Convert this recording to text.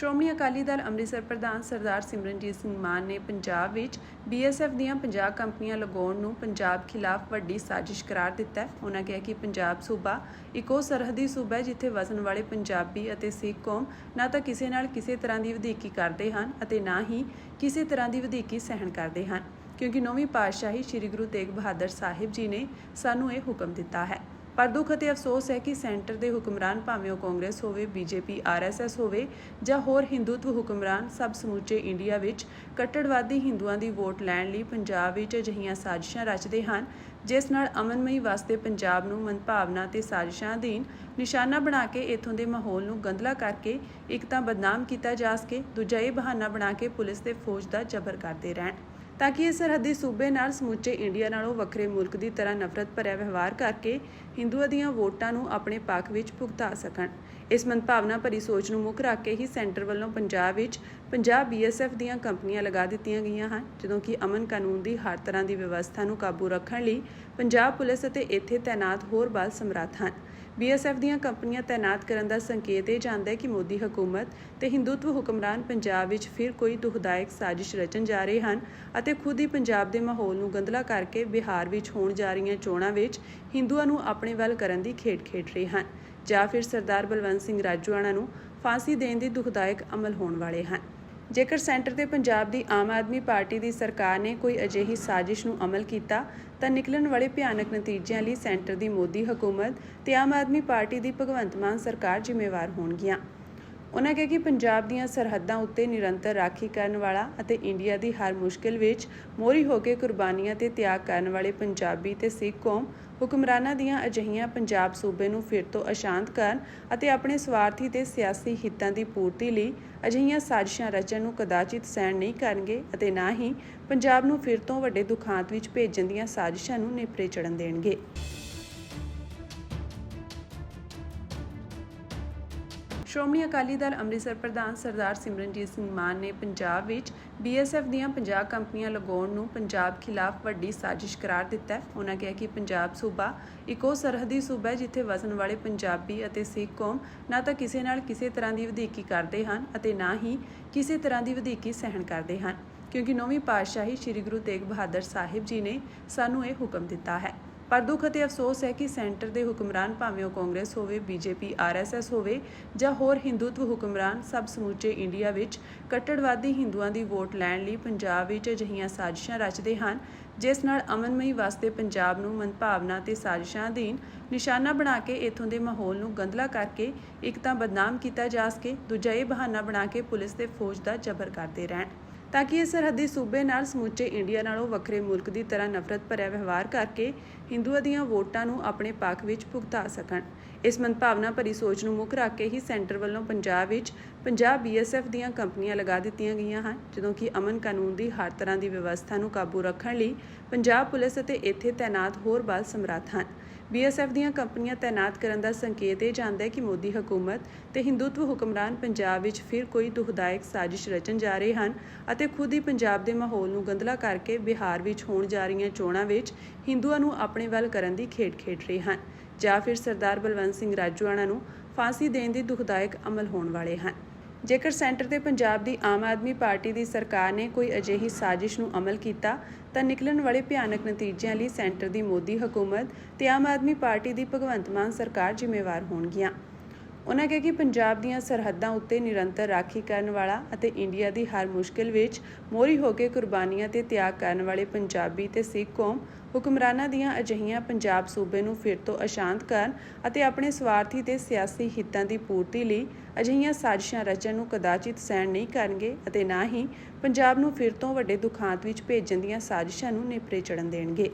ਸ਼੍ਰੋਮਣੀ ਅਕਾਲੀ ਦਲ ਅੰਮ੍ਰਿਤਸਰ ਪ੍ਰਧਾਨ ਸਰਦਾਰ ਸਿਮਰਨਜੀਤ ਸਿੰਘ ਮਾਨ ਨੇ ਪੰਜਾਬ ਵਿੱਚ ਬੀਐਸਐਫ ਦੀਆਂ 50 ਕੰਪਨੀਆਂ ਲਗਾਉਣ ਨੂੰ ਪੰਜਾਬ ਖਿਲਾਫ ਵੱਡੀ ਸਾਜ਼ਿਸ਼ ਕਰਾਰ ਦਿੱਤਾ ਹੈ। ਉਹਨਾਂ ਕਿਹਾ ਕਿ ਪੰਜਾਬ ਸੂਬਾ ਇੱਕੋ ਸਰਹੱਦੀ ਸੂਬਾ ਹੈ ਜਿੱਥੇ ਵਸਣ ਵਾਲੇ ਪੰਜਾਬੀ ਅਤੇ ਸਿੱਖ ਕੌਮ ਨਾ ਤਾਂ ਕਿਸੇ ਨਾਲ ਕਿਸੇ ਤਰ੍ਹਾਂ ਦੀ ਵਧੀਕੀ ਕਰਦੇ ਹਨ ਅਤੇ ਨਾ ਹੀ ਕਿਸੇ ਤਰ੍ਹਾਂ ਦੀ ਵਧੀਕੀ ਸਹਿਣ ਕਰਦੇ ਹਨ। ਕਿਉਂਕਿ ਨੌਵੀਂ ਪਾਤਸ਼ਾਹੀ ਸ੍ਰੀ ਗੁਰੂ ਤੇਗ ਬਹਾਦਰ ਸਾਹਿਬ ਜੀ ਨੇ ਸਾਨੂੰ ਇਹ ਹੁਕਮ ਦਿੱਤਾ ਹੈ। ਪਰ ਦੁੱਖ ਅਤੇ ਅਫਸੋਸ ਹੈ ਕਿ ਸੈਂਟਰ ਦੇ ਹੁਕਮਰਾਨ ਭਾਵੇਂ ਉਹ ਕਾਂਗਰਸ ਹੋਵੇ, ਬੀਜੇਪੀ ਆਰਐਸਐਸ ਹੋਵੇ ਜਾਂ ਹੋਰ ਹਿੰਦੂਤਵ ਹੁਕਮਰਾਨ, ਸਭ ਸਮੁੱਚੇ ਇੰਡੀਆ ਵਿੱਚ ਕੱਟੜਵਾਦੀ ਹਿੰਦੂਆਂ ਦੀ ਵੋਟ ਲੈਣ ਲਈ ਪੰਜਾਬ ਵਿੱਚ ਅਜਿਹੀਆਂ ਸਾਜ਼ਿਸ਼ਾਂ ਰਚਦੇ ਹਨ, ਜਿਸ ਨਾਲ ਅਮਨਮਈ ਵਾਸਤੇ ਪੰਜਾਬ ਨੂੰ ਮਨਭਾਵਨਾ ਤੇ ਸਾਜ਼ਿਸ਼ਾਂ ਅਧੀਨ ਨਿਸ਼ਾਨਾ ਬਣਾ ਕੇ ਇਥੋਂ ਦੇ ਮਾਹੌਲ ਨੂੰ ਗੰਦਲਾ ਕਰਕੇ ਇੱਕ ਤਾਂ ਬਦਨਾਮ ਕੀਤਾ ਜਾ ਸਕੇ, ਦੂਜਾ ਇਹ ਬਹਾਨਾ ਬਣਾ ਕੇ ਪੁਲਿਸ ਤੇ ਫੌਜ ਦਾ ਜ਼ਬਰ ਕਰਦੇ ਰਹਿਣ। ਤਾਂ ਕਿ ਇਹ ਸਰਹੱਦੀ ਸੂਬੇ ਨਾਲ ਸਮੁੱਚੇ ਇੰਡੀਆ ਨਾਲੋਂ ਵੱਖਰੇ ਮੁਲਕ ਦੀ ਤਰ੍ਹਾਂ ਨਫ਼ਰਤ ਭਰਿਆ ਵਿਵਹਾਰ ਕਰਕੇ ਹਿੰਦੂਆਂ ਦੀਆਂ ਵੋਟਾਂ ਨੂੰ ਆਪਣੇ ਪੱਖ ਵਿੱਚ ਭੁਗਤਾ ਸਕਣ। ਇਸ ਮਨਭਾਵਨਾ ਭਰੀ ਸੋਚ ਨੂੰ ਮੁੱਖ ਰੱਖ ਕੇ ਹੀ ਸੈਂਟਰ ਵੱਲੋਂ ਪੰਜਾਬ ਵਿੱਚ ਪੰਜਾਬ ਬੀਐਸਐਫ ਦੀਆਂ ਕੰਪਨੀਆਂ ਲਗਾ ਦਿੱਤੀਆਂ ਗਈਆਂ ਹਨ, ਜਦੋਂ ਕਿ ਅਮਨ ਕਾਨੂੰਨ ਦੀ ਹਰ ਤਰ੍ਹਾਂ ਦੀ ਵਿਵਸਥਾ ਨੂੰ ਕਾਬੂ ਰੱਖਣ ਲਈ ਪੰਜਾਬ ਪੁਲਿਸ ਅਤੇ ਇੱਥੇ ਤਾਇਨਾਤ ਹੋਰ ਬਲ ਸਮਰੱਥ ਹਨ। ਬੀਐਸਐਫ ਦੀਆਂ ਕੰਪਨੀਆਂ ਤਾਇਨਾਤ ਕਰਨ ਦਾ ਸੰਕੇਤ ਇਹ ਜਾਂਦਾ ਹੈ ਕਿ ਮੋਦੀ ਹਕੂਮਤ ਤੇ ਹਿੰਦੂਤਵ ਹੁਕਮਰਾਨ ਪੰਜਾਬ ਵਿੱਚ ਫਿਰ ਕੋਈ ਦੁਖਦਾਇਕ ਸਾਜ਼ਿਸ਼ ਰਚਣ ਜਾ ਰਹੇ ਹਨ ਅਤੇ ਖੁਦ ਹੀ ਪੰਜਾਬ ਦੇ ਮਾਹੌਲ ਨੂੰ ਗੰਦਲਾ ਕਰਕੇ ਬਿਹਾਰ ਵਿੱਚ ਹੋਣ ਜਾ ਰਹੀਆਂ ਚੋਣਾਂ ਵਿੱਚ ਹਿੰਦੂਆਂ ਨੂੰ ਆਪਣੇ ਵੱਲ ਕਰਨ ਦੀ ਖੇਡ ਖੇਡ ਰਹੇ ਹਨ ਜਾਂ ਫਿਰ ਸਰਦਾਰ ਬਲਵੰਤ ਸਿੰਘ ਰਾਜੂਆਣਾ ਨੂੰ ਫਾਂਸੀ ਦੇਣ ਦੀ ਦੁਖਦਾਇਕ ਅਮਲ ਹੋਣ ਵਾਲੇ ਹਨ। ਜੇਕਰ ਸੈਂਟਰ ਤੇ ਪੰਜਾਬ ਦੀ ਆਮ ਆਦਮੀ ਪਾਰਟੀ ਦੀ ਸਰਕਾਰ ਨੇ ਕੋਈ ਅਜਿਹੀ ਸਾਜ਼ਿਸ਼ ਨੂੰ ਅਮਲ ਕੀਤਾ, ਤਾਂ ਨਿਕਲਣ ਵਾਲੇ ਭਿਆਨਕ ਨਤੀਜਿਆਂ ਲਈ ਸੈਂਟਰ ਦੀ ਮੋਦੀ ਹਕੂਮਤ ਤੇ ਆਮ ਆਦਮੀ ਪਾਰਟੀ ਦੀ ਭਗਵੰਤ ਮਾਨ ਸਰਕਾਰ ਜ਼ਿੰਮੇਵਾਰ ਹੋਣਗੀਆਂ। ਉਹਨਾਂ ਕਿਹਾ ਕਿ ਪੰਜਾਬ ਦੀਆਂ ਸਰਹੱਦਾਂ ਉੱਤੇ ਨਿਰੰਤਰ ਰਾਖੀ ਕਰਨ ਵਾਲਾ ਅਤੇ ਇੰਡੀਆ ਦੀ ਹਰ ਮੁਸ਼ਕਿਲ ਵਿੱਚ ਮੋਰੀ ਹੋ ਕੇ ਕੁਰਬਾਨੀਆਂ ਤੇ ਤਿਆਗ ਕਰਨ ਵਾਲੇ ਪੰਜਾਬੀ ਤੇ ਸਿੱਖ ਕੌਮ ਹੁਕਮਰਾਨਾਂ ਦੀਆਂ ਅਜਿਹੀਆਂ ਪੰਜਾਬ ਸੂਬੇ ਨੂੰ ਫਿਰ ਤੋਂ ਅਸ਼ਾਂਤ ਕਰਨ ਅਤੇ ਆਪਣੇ ਸਵਾਰਥੀ ਤੇ ਸਿਆਸੀ ਹਿੱਤਾਂ ਦੀ ਪੂਰਤੀ ਲਈ ਅਜਿਹੀਆਂ ਸਾਜ਼ਿਸ਼ਾਂ ਰਚਣ ਨੂੰ ਕਦਾਚਿਤ ਸਹਿਣ ਨਹੀਂ ਕਰਨਗੇ ਅਤੇ ਨਾ ਹੀ ਪੰਜਾਬ ਨੂੰ ਫਿਰ ਤੋਂ ਵੱਡੇ ਦੁਖਾਂਤ ਵਿੱਚ ਭੇਜਣ ਦੀਆਂ ਸਾਜ਼ਿਸ਼ਾਂ ਨੂੰ ਨੇਪਰੇ ਚੜਨ ਦੇਣਗੇ। ਸ਼੍ਰੋਮਣੀ ਅਕਾਲੀ ਦਲ ਅੰਮ੍ਰਿਤਸਰ ਪ੍ਰਧਾਨ ਸਰਦਾਰ ਸਿਮਰਨਜੀਤ ਸਿੰਘ ਮਾਨ ਨੇ ਪੰਜਾਬ ਵਿੱਚ ਬੀਐਸਐਫ ਦੀਆਂ 50 ਕੰਪਨੀਆਂ ਲਗਾਉਣ ਨੂੰ ਪੰਜਾਬ ਖਿਲਾਫ ਵੱਡੀ ਸਾਜ਼ਿਸ਼ ਕਰਾਰ ਦਿੱਤਾ ਹੈ। ਉਹਨਾਂ ਕਿਹਾ ਕਿ ਪੰਜਾਬ ਸੂਬਾ ਇੱਕੋ ਸਰਹੱਦੀ ਸੂਬਾ ਹੈ ਜਿੱਥੇ ਵਸਣ ਵਾਲੇ ਪੰਜਾਬੀ ਅਤੇ ਸਿੱਖ ਕੌਮ ਨਾ ਤਾਂ ਕਿਸੇ ਨਾਲ ਕਿਸੇ ਤਰ੍ਹਾਂ ਦੀ ਵਧੀਕੀ ਕਰਦੇ ਹਨ ਅਤੇ ਨਾ ਹੀ ਕਿਸੇ ਤਰ੍ਹਾਂ ਦੀ ਵਧੀਕੀ ਸਹਿਣ ਕਰਦੇ ਹਨ। ਕਿਉਂਕਿ ਨੌਵੀਂ ਪਾਤਸ਼ਾਹੀ ਸ੍ਰੀ ਗੁਰੂ ਤੇਗ ਬਹਾਦਰ ਸਾਹਿਬ ਜੀ ਨੇ ਸਾਨੂੰ ਇਹ ਹੁਕਮ ਦਿੱਤਾ ਹੈ। ਪਰ ਦੁੱਖ ਅਤੇ ਅਫਸੋਸ ਹੈ ਕਿ ਸੈਂਟਰ ਦੇ ਹੁਕਮਰਾਨ ਭਾਵੇਂ ਉਹ ਕਾਂਗਰਸ ਹੋਵੇ, ਬੀਜੇਪੀ ਆਰਐਸਐਸ ਹੋਵੇ ਜਾਂ ਹੋਰ ਹਿੰਦੂਤਵ ਹੁਕਮਰਾਨ, ਸਭ ਸਮੁੱਚੇ ਇੰਡੀਆ ਵਿੱਚ ਕੱਟੜਵਾਦੀ ਹਿੰਦੂਆਂ ਦੀ ਵੋਟ ਲੈਣ ਲਈ ਪੰਜਾਬ ਵਿੱਚ ਅਜਿਹੀਆਂ ਸਾਜ਼ਿਸ਼ਾਂ ਰਚਦੇ ਹਨ, ਜਿਸ ਨਾਲ ਅਮਨਮਈ ਵਾਸਤੇ ਪੰਜਾਬ ਨੂੰ ਮਨਭਾਵਨਾ ਤੇ ਸਾਜ਼ਿਸ਼ਾਂ ਅਧੀਨ ਨਿਸ਼ਾਨਾ ਬਣਾ ਕੇ ਇਥੋਂ ਦੇ ਮਾਹੌਲ ਨੂੰ ਗੰਦਲਾ ਕਰਕੇ ਇੱਕ ਤਾਂ ਬਦਨਾਮ ਕੀਤਾ ਜਾ ਸਕੇ, ਦੂਜਾ ਇਹ ਬਹਾਨਾ ਬਣਾ ਕੇ ਪੁਲਿਸ ਤੇ ਫੌਜ ਦਾ ਜ਼ਬਰ ਕਰਦੇ ਰਹਿਣ। ਤਾਂ ਕਿ ਇਹ ਸਰਹੱਦੀ ਸੂਬੇ ਨਾਲ ਸਮੁੱਚੇ ਇੰਡੀਆ ਨਾਲੋਂ ਵੱਖਰੇ ਮੁਲਕ ਦੀ ਤਰ੍ਹਾਂ ਨਫ਼ਰਤ ਭਰਿਆ ਵਿਵਹਾਰ ਕਰਕੇ ਹਿੰਦੂਆਂ ਦੀਆਂ ਵੋਟਾਂ ਨੂੰ ਆਪਣੇ ਪੱਖ ਵਿੱਚ ਭੁਗਤਾ ਸਕਣ। ਇਸ ਮਨਭਾਵਨਾ ਭਰੀ ਸੋਚ ਨੂੰ ਮੁੱਖ ਰੱਖ ਕੇ ਹੀ ਸੈਂਟਰ ਵੱਲੋਂ ਪੰਜਾਬ ਵਿੱਚ ਪੰਜਾਬ ਬੀਐਸਐਫ ਦੀਆਂ ਕੰਪਨੀਆਂ ਲਗਾ ਦਿੱਤੀਆਂ ਗਈਆਂ ਹਨ, ਜਦੋਂ ਕਿ ਅਮਨ ਕਾਨੂੰਨ ਦੀ ਹਰ ਤਰ੍ਹਾਂ ਦੀ ਵਿਵਸਥਾ ਨੂੰ ਕਾਬੂ ਰੱਖਣ ਲਈ ਪੰਜਾਬ ਪੁਲਿਸ ਅਤੇ ਇੱਥੇ ਤਾਇਨਾਤ ਹੋਰ ਬਲ ਸਮਰੱਥ ਹਨ। ਬੀਐਸਐਫ ਦੀਆਂ ਕੰਪਨੀਆਂ ਤਾਇਨਾਤ ਕਰਨ ਦਾ ਸੰਕੇਤ ਇਹ ਜਾਂਦਾ ਹੈ ਕਿ ਮੋਦੀ ਹਕੂਮਤ ਤੇ ਹਿੰਦੂਤਵ ਹੁਕਮਰਾਨ ਪੰਜਾਬ ਵਿੱਚ ਫਿਰ ਕੋਈ ਦੁਖਦਾਇਕ ਸਾਜ਼ਿਸ਼ ਰਚਣ ਜਾ ਰਹੇ ਹਨ ਅਤੇ ਖੁਦ ਹੀ ਪੰਜਾਬ ਦੇ ਮਾਹੌਲ ਨੂੰ ਗੰਦਲਾ ਕਰਕੇ ਬਿਹਾਰ ਵਿੱਚ ਹੋਣ ਜਾ ਰਹੀਆਂ ਚੋਣਾਂ ਵਿੱਚ ਹਿੰਦੂਆਂ ਨੂੰ ਆਪਣੇ ਵੱਲ ਕਰਨ ਦੀ ਖੇਡ ਖੇਡ ਰਹੇ ਹਨ। ਜਾਂ ਫਿਰ ਸਰਦਾਰ ਬਲਵੰਤ ਸਿੰਘ ਰਾਜੂਆਣਾ ਨੂੰ ਫਾਂਸੀ ਦੇਣ ਦੀ ਦੁਖਦਾਇਕ ਅਮਲ ਹੋਣ ਵਾਲੇ ਹਨ। ਜੇਕਰ ਸੈਂਟਰ ਤੇ ਪੰਜਾਬ ਦੀ ਆਮ ਆਦਮੀ ਪਾਰਟੀ ਦੀ ਸਰਕਾਰ ਨੇ ਕੋਈ ਅਜਿਹੀ ਸਾਜ਼ਿਸ਼ ਨੂੰ ਅਮਲ ਕੀਤਾ, ਤਾਂ ਨਿਕਲਣ ਵਾਲੇ ਭਿਆਨਕ ਨਤੀਜਿਆਂ ਲਈ ਸੈਂਟਰ ਦੀ ਮੋਦੀ ਹਕੂਮਤ ਤੇ ਆਮ ਆਦਮੀ ਪਾਰਟੀ ਦੀ ਭਗਵੰਤ ਮਾਨ ਸਰਕਾਰ ਜ਼ਿੰਮੇਵਾਰ ਹੋਣਗੀਆਂ। ਉਹਨਾਂ ਕਿਹਾ ਕਿ ਪੰਜਾਬ ਦੀਆਂ ਸਰਹੱਦਾਂ ਉੱਤੇ ਨਿਰੰਤਰ ਰਾਖੀ ਕਰਨ ਵਾਲਾ ਅਤੇ ਇੰਡੀਆ ਦੀ ਹਰ ਮੁਸ਼ਕਿਲ ਵਿੱਚ ਮੋਰੀ ਹੋ ਕੇ ਕੁਰਬਾਨੀਆਂ ਤੇ ਤਿਆਗ ਕਰਨ ਵਾਲੇ ਪੰਜਾਬੀ ਤੇ ਸਿੱਖ ਕੌਮ ਹੁਕਮਰਾਨਾਂ ਦੀਆਂ ਅਜਿਹੀਆਂ ਪੰਜਾਬ ਸੂਬੇ ਨੂੰ ਫਿਰ ਤੋਂ ਅਸ਼ਾਂਤ ਕਰਨ ਅਤੇ ਆਪਣੇ ਸਵਾਰਥੀ ਤੇ ਸਿਆਸੀ ਹਿੱਤਾਂ ਦੀ ਪੂਰਤੀ ਲਈ ਅਜਿਹੀਆਂ ਸਾਜ਼ਿਸ਼ਾਂ ਰਚਣ ਨੂੰ ਕਦਾਚਿਤ ਸਹਿਣ ਨਹੀਂ ਕਰਨਗੇ ਅਤੇ ਨਾ ਹੀ ਪੰਜਾਬ ਨੂੰ ਫਿਰ ਤੋਂ ਵੱਡੇ ਦੁਖਾਂਤ ਵਿੱਚ ਭੇਜਣ ਦੀਆਂ ਸਾਜ਼ਿਸ਼ਾਂ ਨੂੰ ਨੇਪਰੇ ਚੜਨ ਦੇਣਗੇ।